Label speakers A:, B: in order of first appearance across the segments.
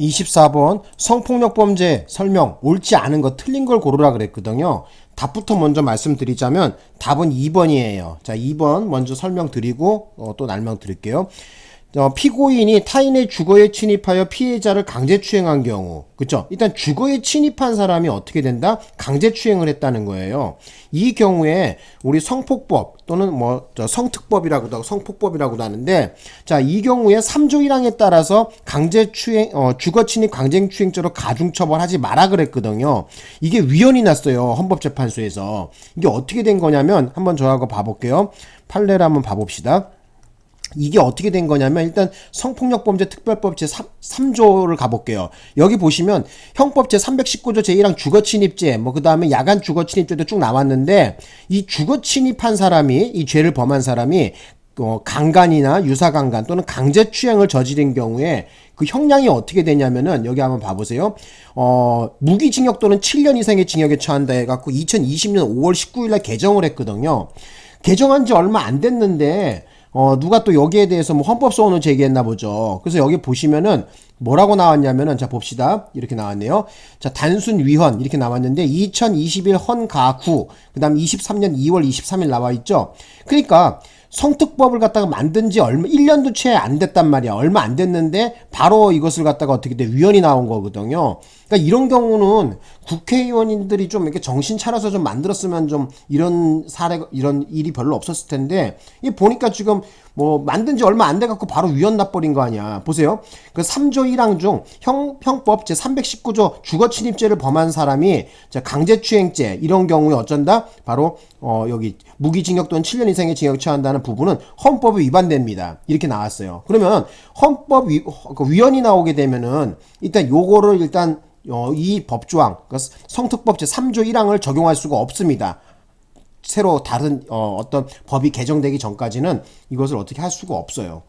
A: 24번 성폭력 범죄 설명 옳지 않은 거 틀린 걸 고르라 그랬거든요. 답부터 먼저 말씀드리자면 답은 2번이에요. 자, 2번 먼저 설명드리고 어, 또 날명 드릴게요. 어, 피고인이 타인의 주거에 침입하여 피해자를 강제추행한 경우, 그쵸? 일단 주거에 침입한 사람이 어떻게 된다? 강제추행을 했다는 거예요. 이 경우에 우리 성폭법 또는 뭐저 성특법이라고도 하고 성폭법이라고도 하는데, 자, 이 경우에 3조 1항에 따라서 강제추행, 어, 주거침입 강제추행죄로 가중처벌하지 마라 그랬거든요. 이게 위헌이 났어요. 헌법재판소에서. 이게 어떻게 된 거냐면 한번 저하고 봐볼게요. 판례를 한번 봐봅시다. 이게 어떻게 된 거냐면 일단 성폭력범죄 특별법 제 3, 조를 가볼게요. 여기 보시면 형법 제 319조 제1항 주거침입죄 뭐 그 다음에 야간 주거침입죄도 쭉 나왔는데 이 주거침입한 사람이 이 죄를 범한 사람이 어, 강간이나 유사강간 또는 강제추행을 저지른 경우에 그 형량이 어떻게 되냐면은 여기 한번 봐보세요. 어, 무기징역 또는 7년 이상의 징역에 처한다 해갖고 2020년 5월 19일날 개정을 했거든요. 개정한 지 얼마 안 됐는데 어, 누가 또 여기에 대해서 뭐 헌법 소원을 제기했나 보죠. 그래서 여기 보시면은 뭐라고 나왔냐면은 자 봅시다. 이렇게 나왔네요. 자, 단순 위헌 이렇게 나왔는데 2021 헌가구 그다음 23년 2월 23일 나와 있죠. 그러니까 성특법을 갖다가 만든 지 얼마 1년도 채 안 됐단 말이야. 얼마 안 됐는데 바로 이것을 갖다가 어떻게 돼 위헌이 나온 거거든요. 그러니까 이런 경우는 국회의원님들이 좀 이렇게 정신 차려서 좀 만들었으면 좀 이런 사례 이런 일이 별로 없었을 텐데 이 보니까 지금 뭐 만든 지 얼마 안 돼 갖고 바로 위헌 나버린 거 아니야. 보세요. 그 3조 1항 중 형, 형법 제 319조 주거 침입죄를 범한 사람이 자, 강제추행죄 이런 경우에 어쩐다? 바로 어 여기 무기징역 또는 7년 이상의 징역 처한다는 부분은 헌법에 위반됩니다. 이렇게 나왔어요. 그러면 헌법 위, 그 위헌이 나오게 되면은 일단 요거를 일단 어, 이 법조항, 그 성특법 제 3조 1항을 적용할 수가 없습니다. 새로 다른 어, 어떤 법이 개정되기 전까지는 이것을 어떻게 할 수가 없어요.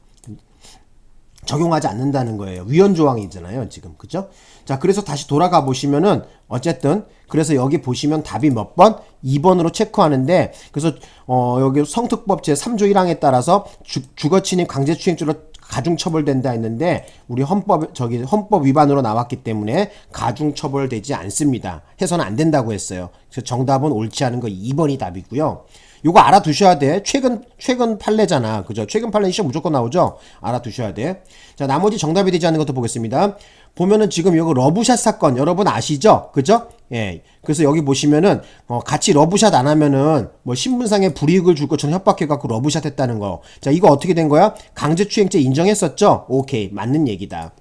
A: 적용하지 않는다는 거예요. 위헌 조항이잖아요, 지금. 그죠? 자, 그래서 다시 돌아가 보시면은 어쨌든 그래서 여기 보시면 답이 몇 번? 2번으로 체크하는데 그래서 어, 여기 성특법 제 3조 1항에 따라서 주, 주거 침입 강제 추행죄로 가중 처벌된다 했는데 우리 헌법 저기 헌법 위반으로 나왔기 때문에 가중 처벌되지 않습니다. 해서는 안 된다고 했어요. 그래서 정답은 옳지 않은 거 2번이 답이고요. 요거 알아두셔야 돼. 최근 최근 판례잖아. 그죠? 최근 판례 시험 무조건 나오죠. 알아두셔야 돼. 자, 나머지 정답이 되지 않는 것도 보겠습니다. 보면은 지금 요거 러브샷 사건 여러분 아시죠? 그죠? 예. 그래서 여기 보시면은 어, 같이 러브샷 안 하면은 뭐 신분상에 불이익을 줄 것처럼 협박해 갖고 러브샷 했다는 거. 자, 이거 어떻게 된 거야? 강제추행죄 인정했었죠? 오케이. 맞는 얘기다.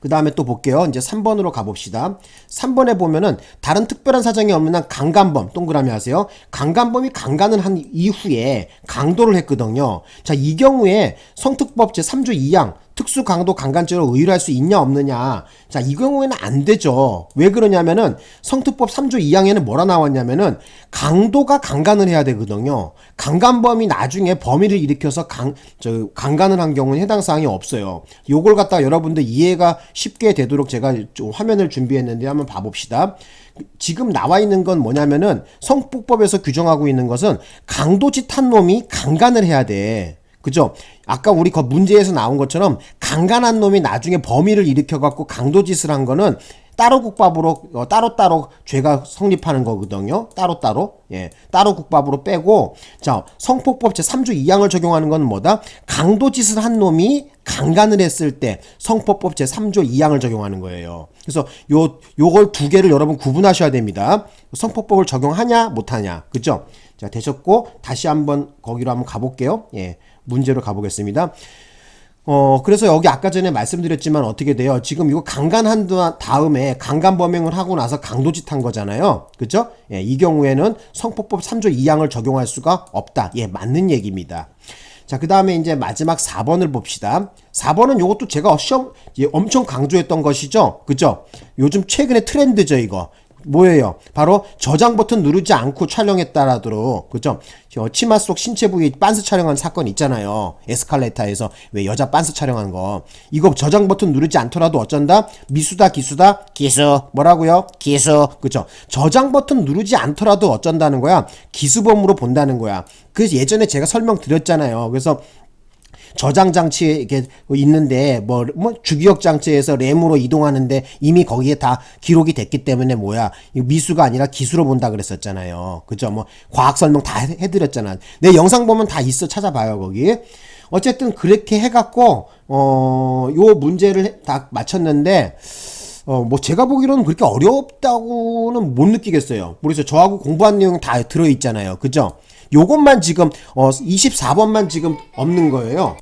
A: 그 다음에 또 볼게요. 이제 3번으로 가봅시다. 3번에 보면은 다른 특별한 사정이 없는 한 강간범 동그라미 하세요. 강간범이 강간을 한 이후에 강도를 했거든요. 자, 이 경우에 성특법 제 3조 2항 특수 강도 강간죄로 의뢰할 수 있냐 없느냐. 자, 이 경우에는 안 되죠. 왜 그러냐면은 성특법 3조 2항에는 뭐라 나왔냐면은 강도가 강간을 해야 되거든요. 강간범이 나중에 범위를 일으켜서 강, 저, 강간을 한 경우는 해당 사항이 없어요. 요걸 갖다가 여러분들 이해가 쉽게 되도록 제가 좀 화면을 준비했는데 한번 봐봅시다. 지금 나와 있는 건 뭐냐면은 성폭법에서 규정하고 있는 것은 강도짓 한 놈이 강간을 해야 돼. 그죠? 아까 우리 그 문제에서 나온 것처럼 강간한 놈이 나중에 범위를 일으켜갖고 강도짓을 한 거는 따로 국밥으로 어, 따로 따로 죄가 성립하는 거거든요. 따로 따로 예 따로 국밥으로 빼고 자 성폭법 제 3조 2항을 적용하는 건 뭐다? 강도짓을 한 놈이 강간을 했을 때 성폭법 제 3조 2항을 적용하는 거예요. 그래서 요 요걸 두 개를 여러분 구분하셔야 됩니다. 성폭법을 적용하냐 못하냐 그죠? 자 되셨고 다시 한번 거기로 한번 가볼게요. 예 문제로 가보겠습니다. 어, 그래서 여기 아까 전에 말씀드렸지만 어떻게 돼요? 지금 이거 강간한 다음에 강간 범행을 하고 나서 강도짓 한 거잖아요. 그죠? 예, 이 경우에는 성폭법 3조 2항을 적용할 수가 없다. 예, 맞는 얘기입니다. 자, 그 다음에 이제 마지막 4번을 봅시다. 4번은 이것도 제가 시험 예, 엄청 강조했던 것이죠. 그죠? 요즘 최근에 트렌드죠, 이거. 뭐예요? 바로 저장 버튼 누르지 않고 촬영했다라도 그죠? 저 치마 속 신체 부위 빤스 촬영한 사건 있잖아요. 에스컬레이터에서 왜 여자 빤스 촬영한 거 이거 저장 버튼 누르지 않더라도 어쩐다? 미수다 기수다 기수 뭐라고요? 기수 그죠? 저장 버튼 누르지 않더라도 어쩐다는 거야? 기수범으로 본다는 거야. 그 예전에 제가 설명드렸잖아요. 그래서 저장 장치에 이게 있는데 뭐, 뭐 주기억 장치에서 램으로 이동하는데 이미 거기에 다 기록이 됐기 때문에 뭐야 미수가 아니라 기수로 본다 그랬었잖아요. 그죠? 뭐 과학 설명 다 해- 해드렸잖아. 내 영상 보면 다 있어 찾아봐요 거기. 어쨌든 그렇게 해갖고 어요 문제를 해- 다 맞췄는데 어, 뭐 제가 보기로는 그렇게 어렵다고는 못 느끼겠어요. 모르겠어요. 저하고 공부한 내용 다 들어있잖아요. 그죠? 요것만 지금, 어, 24번만 지금 없는 거예요.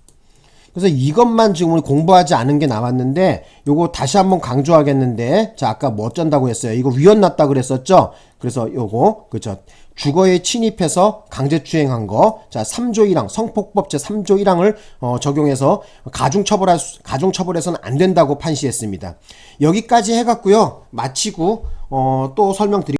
A: 그래서 이것만 지금 우리 공부하지 않은 게 남았는데 요거 다시 한번 강조하겠는데 자 아까 뭐 어쩐다고 했어요? 이거 위헌 났다 그랬었죠? 그래서 요거 그죠? 주거에 침입해서 강제추행한 거 자 3조 1항 성폭법 제 3조 1항을 어, 적용해서 가중처벌할 수, 가중처벌해서는 안 된다고 판시했습니다. 여기까지 해갖고요 마치고 어, 또 설명드리